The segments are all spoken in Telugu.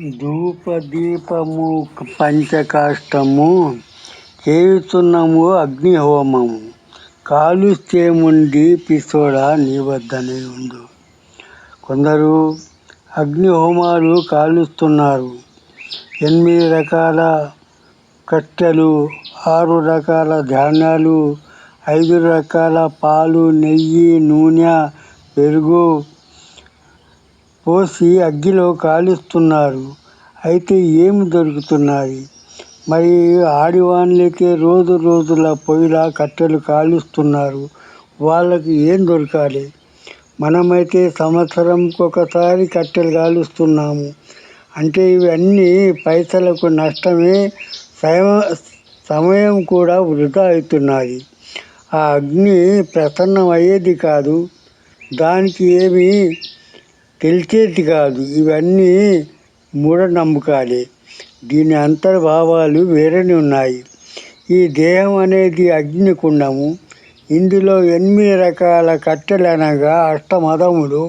ధూపదీపము పంచకాష్టము చేయుతున్నాము అగ్నిహోమము. కాలుష్యముండి పిసోడా నీ వద్దనే ఉండు. కొందరు అగ్నిహోమాలు కాలుస్తున్నారు. ఎనిమిది రకాల కట్టెలు ఆరు రకాల ధాన్యాలు ఐదు రకాల పాలు నెయ్యి నూనె పెరుగు పోసి అగ్గిలో కాలుస్తున్నారు. అయితే ఏమి దొరుకుతున్నాయి? మరి ఆడివాళ్ళైతే రోజు రోజుల పొయ్యిలా కట్టెలు కాలుస్తున్నారు. వాళ్ళకి ఏం దొరకాలి? మనమైతే సంవత్సరంకి ఒకసారి కట్టెలు కాలుస్తున్నాము. అంటే ఇవన్నీ పైసలకు నష్టమే సమయం కూడా వృధా అవుతున్నది ఆ అగ్ని ప్రసన్నం అయ్యేది కాదు. దానికి ఏమి తెలిసేది కాదు. ఇవన్నీ మూఢనమ్మకాలే. దీని అంతర్భావాలు వేరేనే ఉన్నాయి. ఈ దేహం అనేది అగ్నికుండము. ఇందులో ఎనిమిది రకాల కట్టెలు అనగా అష్టమదములు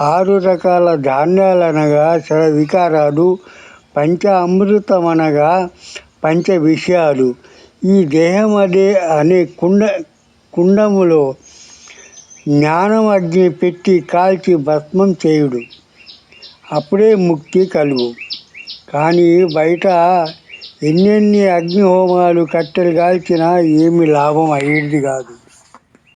ఆరు రకాల ధాన్యాలు అనగా షడ వికారాలు పంచ అమృతం అనగా పంచ విషయాలు ఈ దేహం అదే అనే కుండ కుండములో జ్ఞానం అగ్ని పెట్టి కాల్చి భస్మం చేయుడు. అప్పుడే ముక్తి కలుగు. కానీ బయట ఎన్నెన్ని అగ్నిహోమాలు కట్టెలు కాల్చినా ఏమి లాభం అయ్యేది కాదు.